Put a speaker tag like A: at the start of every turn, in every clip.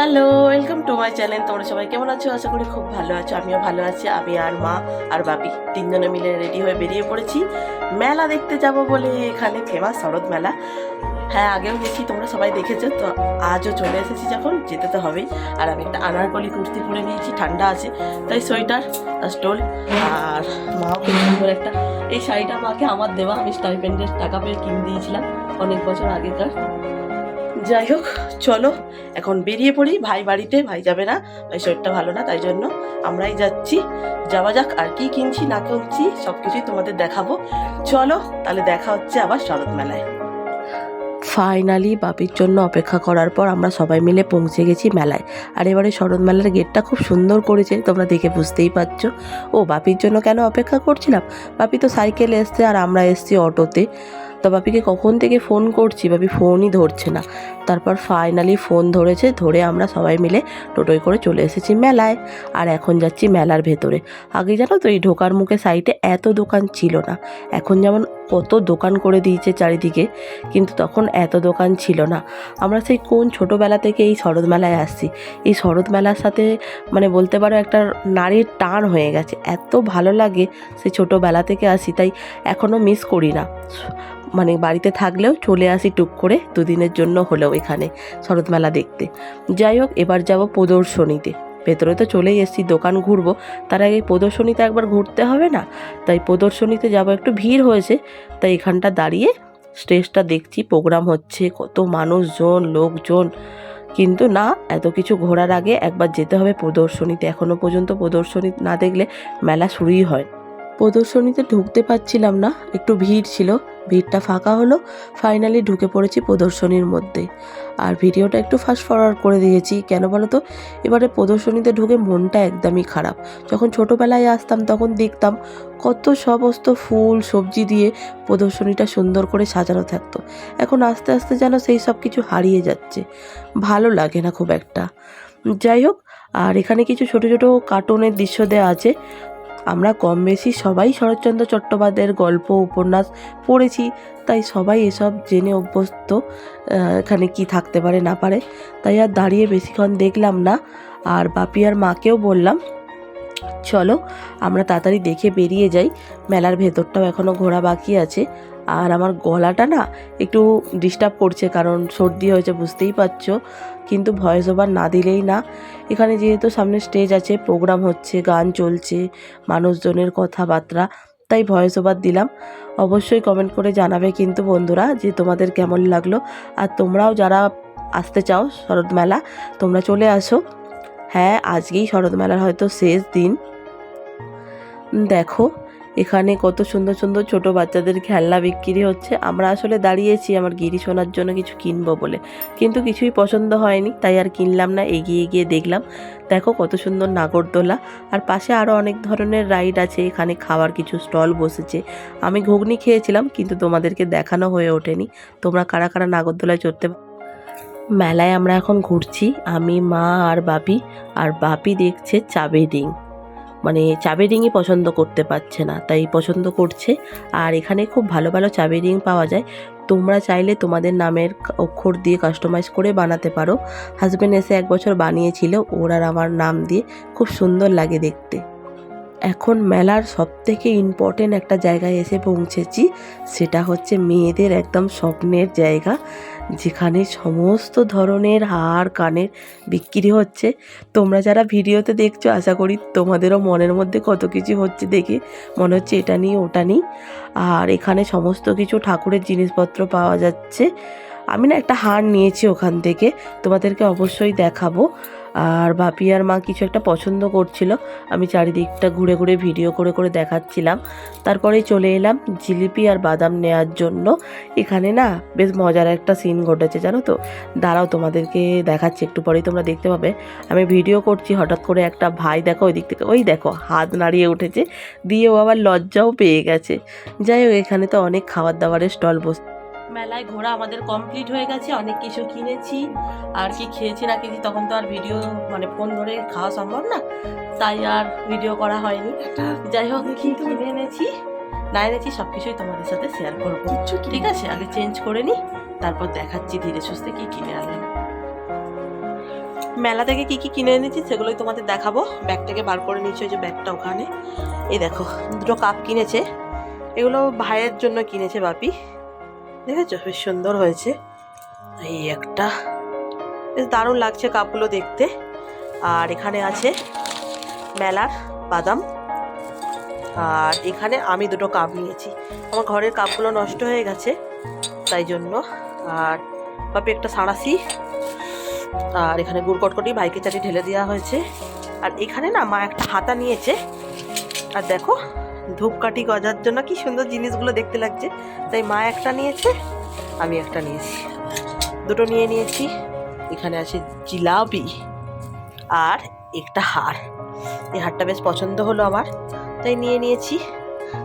A: Hello welcome to my channel তোমরা সবাই কেমন আছো? আশা করি খুব ভালো আছো। আমিও ভালো আছি। আমি আর মা আর বাপি তিনজনে মিলে রেডি হয়ে বেরিয়ে পড়েছি। মেলা দেখতে যাব বলে এখানে ফেমাস শরৎ মেলা। হ্যাঁ আগেও গেছি, তোমরা সবাই দেখেছ। তো আজও চলে এসেছি যখন, যেতে তো হবেই। আর আমি একটা আনারকলি কুর্তি পরে নিয়েছি, ঠান্ডা আছে, তাই সোয়েটার স্টোল। আর মাও খুব সুন্দর একটা এই শাড়িটা মাকে আমার দেওয়া। আমি স্টাইপেন্ডের টাকা পেয়ে কিনে দিয়েছিলাম অনেক বছর আগেকার। যাই হোক, চলো, এখন বেরিয়ে পড়ি। ভাই বাড়িতে, ভাই যাবে না। ভাই শরীরটা ভালো না, তাই জন্য আমরাই যাচ্ছি। যাওয়া যাক, আর কি কিনছি, না কিনছি সব কিছুই তোমাদের দেখাবো। চলো, তাহলে দেখা হচ্ছে আবার শরৎ মেলায়। ফাইনালি বাপির জন্য অপেক্ষা করার পর আমরা সবাই মিলে পৌঁছে গেছি মেলায়। আর এবারে শরৎ মেলার গেটটা খুব সুন্দর করেছে, তোমরা দেখে বুঝতেই পারছ। ও, বাপির জন্য কেন অপেক্ষা করছিলাম? বাপি তো সাইকেলে এসছে, আর আমরা এসছি অটোতে। তো বাপিকে কখন থেকে ফোন করছি? বাপি ফোনই ধরছে না। তারপর ফাইনালি ফোন ধরেছে, ধরে আমরা সবাই মিলে টোটোয় করে চলে এসেছি মেলায়। আর এখন যাচ্ছি মেলার ভেতরে। আগে জানো তো এই ঢোকার মুখে সাইডে এত দোকান ছিল না। এখন যেমন কত দোকান করে দিয়েছে চারিদিকে, কিন্তু তখন এত দোকান ছিল না। আমরা সেই কোন ছোটোবেলা থেকে এই শরৎ মেলায় আসছি। এই শরৎ মেলার সাথে মানে বলতে পারো একটা নারীর টান হয়ে গেছে। এত ভালো লাগে সেই ছোটোবেলা থেকে আসি, তাই এখনও মিস করি না। মানে বাড়িতে থাকলেও চলে আসি টুক করে দুদিনের জন্য হলেও এখানে শরৎ মেলা দেখতে। যাই হোক, এবার যাব প্রদর্শনীতে। ভেতরে তো চলেই এসেছি, দোকান ঘুরবো। তার আগে প্রদর্শনীতে একবার ঘুরতে হবে না? তাই প্রদর্শনীতে যাব, একটু ভিড় হয়েছে। তাই এখানটা দাঁড়িয়ে স্টেজটা দেখছি, প্রোগ্রাম হচ্ছে, কত মানুষজন, লোকজন। কিন্তু না, এত কিছু ঘোরার আগে একবার যেতে হবে প্রদর্শনীতে। এখনও পর্যন্ত প্রদর্শনী না দেখলে মেলা শুরুই হয়। প্রদর্শনীতে ঢুকতে পারছিলাম না, একটু ভিড় ছিল। ভিড়টা ফাঁকা হলো ফাইনালি ঢুকে পড়েছি প্রদর্শনীর মধ্যে। আর ভিডিওটা একটু ফাস্ট ফরওয়ার্ড করে দিয়েছি, কেন বলো তো এবারে প্রদর্শনীতে ঢুকে মনটা একদমই খারাপ। যখন ছোটোবেলায় আসতাম, তখন দেখতাম কত সমস্ত ফুল, সবজি দিয়ে প্রদর্শনীটা সুন্দর করে সাজানো থাকতো। এখন আস্তে আস্তে যেন সেই সব কিছু হারিয়ে যাচ্ছে। ভালো লাগে না খুব একটা। যাই হোক, আর এখানে কিছু ছোট ছোট কার্টুনের দৃশ্য দেওয়া আছে। আমরা কম বেশি সবাই শরৎচন্দ্র চট্টোপাধ্যায়ের গল্প, উপন্যাস পড়েছি, তাই সবাই এসব জেনে অভ্যস্ত এখানে কি থাকতে পারে, না পারে, তাই আর দাঁড়িয়ে বেশিক্ষণ দেখলাম না। আর বাপি আর মাকেও বললাম, চলো, আমরা তাড়াতাড়ি দেখে বেরিয়ে যাই, মেলার ভেতরটাও এখনও ঘোরা বাকি আছে আর আমার গলাটা না একটু ডিস্টার্ব করছে, কারণ সর্দি হয়েছে, বুঝতেই পারছ। কিন্তু ভয়েস ওভার না দিলেই না। এখানে যেহেতু সামনে স্টেজ আছে প্রোগ্রাম হচ্ছে, গান চলছে, মানুষজনের কথাবার্তা, তাই ভয়েস ওভার দিলাম। অবশ্যই কমেন্ট করে জানাবে কিন্তু বন্ধুরা যে তোমাদের কেমন লাগল। আর তোমরাও যারা আসতে চাও শরৎ মেলা, তোমরা চলে আসো। হ্যাঁ আজকেই শরৎ মেলার হয়তো শেষ দিন। দেখো এখানে কত সুন্দর সুন্দর ছোট বাচ্চাদের খেলনা বিক্রি হচ্ছে। আমরা আসলে দাঁড়িয়েছি আমার গিরি শোনার জন্য কিছু কিনবো বলে। কিন্তু কিছুই পছন্দ হয়নি, তাই আর কিনলাম না, এগিয়ে গিয়ে দেখলাম। দেখো কত সুন্দর নাগরদোলা। আর পাশে আরও অনেক ধরনের রাইড আছে, এখানে খাওয়ার কিছু স্টল বসেছে। আমি ঘুগনি খেয়েছিলাম, কিন্তু তোমাদেরকে দেখানো হয়ে ওঠেনি। তোমরা কারা কারা নাগরদোলায় চড়তে মেলায় আমরা এখন ঘুরছি। আমি, মা আর বাপি। আর বাপি দেখছে চাবে রিং মানে চাবি রিংই পছন্দ করতে পারছে না, তাই পছন্দ করছে। আর এখানে খুব ভালো ভালো চাবি রিং পাওয়া যায়। তোমরা চাইলে তোমাদের নামের অক্ষর দিয়ে কাস্টমাইজ করে বানাতে পারো। হাজব্যান্ড এসে এক বছর বানিয়েছিল, ওর আর আমার নাম দিয়ে খুব সুন্দর লাগে দেখতে। এখন মেলার সব থেকে ইম্পর্টেন্ট একটা জায়গায় এসে পৌঁছেছি, সেটা হচ্ছে মেয়েদের একদম স্বপ্নের জায়গা। যেখানে সমস্ত ধরনের হার কানের বিক্রি হচ্ছে। তোমরা যারা ভিডিওতে দেখছ, আশা করি তোমাদেরও মনের মধ্যে কত কিছু হচ্ছে দেখে মনে হচ্ছে এটা নিই ওটা নিই। আর এখানে সমস্ত কিছু ঠাকুরের জিনিসপত্র পাওয়া যাচ্ছে। আমি না একটা হার নিয়েছি ওখান থেকে, তোমাদেরকে অবশ্যই দেখাবো। আর বাপি আর মা কিছু একটা পছন্দ করছিল। আমি চারিদিকটা ঘুরে ঘুরে ভিডিও করে করে দেখাচ্ছিলাম। তারপরে চলে এলাম জিলিপি আর বাদাম নেওয়ার জন্য। এখানে না বেশ মজার একটা সিন ঘটেছে, জানো তো? দাঁড়াও তোমাদেরকে দেখাচ্ছি, একটু পরেই তোমরা দেখতে পাবে। আমি ভিডিও করছি, হঠাৎ করে একটা ভাই দেখো ওই দিক থেকে, ওই দেখো, হাত নাড়িয়ে উঠেছে। দিয়ে ও আবার লজ্জাও পেয়ে গেছে। যাই হোক, এখানে তো অনেক খাবার দাবারের স্টল বস মেলায় ঘোরা আমাদের কমপ্লিট হয়ে গেছে অনেক কিছু কিনেছি। আর কি খেয়েছি না খেয়েছি তখন তো আর ভিডিও মানে ফোন ধরে খাওয়া সম্ভব না তাই আর ভিডিও করা হয়নি। যাই হোক কি কিনে এনেছি। না এনেছি সব কিছুই তোমাদের সাথে শেয়ার করব। ঠিক আছে? আগে চেঞ্জ করে নিই তারপর দেখাচ্ছি ধীরে সুস্থে কি কিনে আনলাম। মেলা থেকে কি কি কিনে এনেছি সেগুলোই তোমাদের দেখাবো। ব্যাগটাকে বার করে নিয়েছি ওই যে ব্যাগটা ওখানে। এই দেখো দুটো কাপ কিনেছে। এগুলো ভাইয়ের জন্য কিনেছে বাপি। দেখেছ? বেশ সুন্দর হয়েছে। এই একটা। বেশ দারুণ লাগছে কাপগুলো দেখতে। আর এখানে আছে মেলার বাদাম। আর এখানে আমি দুটো কাপ নিয়েছি। আমার ঘরের কাপগুলো নষ্ট হয়ে গেছে, তাই জন্য। আর বাপি একটা সাঁড়াশি। আর এখানে গুড় কটকটি ভাইকে চাটি ঢেলে দেওয়া হয়েছে। আর এখানে না মা একটা হাতা নিয়েছে। আর দেখো ধূপকাঠি গজার জন্য কি সুন্দর জিনিসগুলো দেখতে লাগছে। তাই মা একটা নিয়েছে, আমি একটা নিয়েছি। দুটো নিয়ে নিয়েছি, এখানে আছে জিলাপি আর একটা হার। এই হারটা বেশ পছন্দ হলো আমার, তাই নিয়ে নিয়েছি।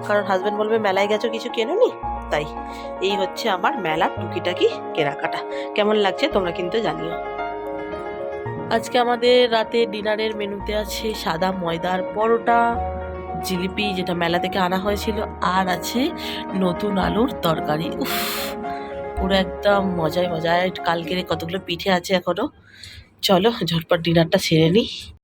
A: কারণ হাজব্যান্ড বলবে, মেলায় গেছো কিছু কেনোনি? তাই, এই হচ্ছে আমার মেলার টুকিটাকি কেনাকাটা। কেমন লাগছে তোমরা কিন্তু জানিও। আজকে আমাদের রাতে ডিনারের মেনুতে আছে সাদা ময়দার পরোটা জিলিপি যেটা মেলা থেকে আনা হয়েছিল, আর আছে নতুন আলুর তরকারি। উফ, পুরো একদম মজায় মজায়। কালকের কতগুলো পিঠে আছে এখনও। চলো, ঝটপট ডিনারটা সেরে নিই।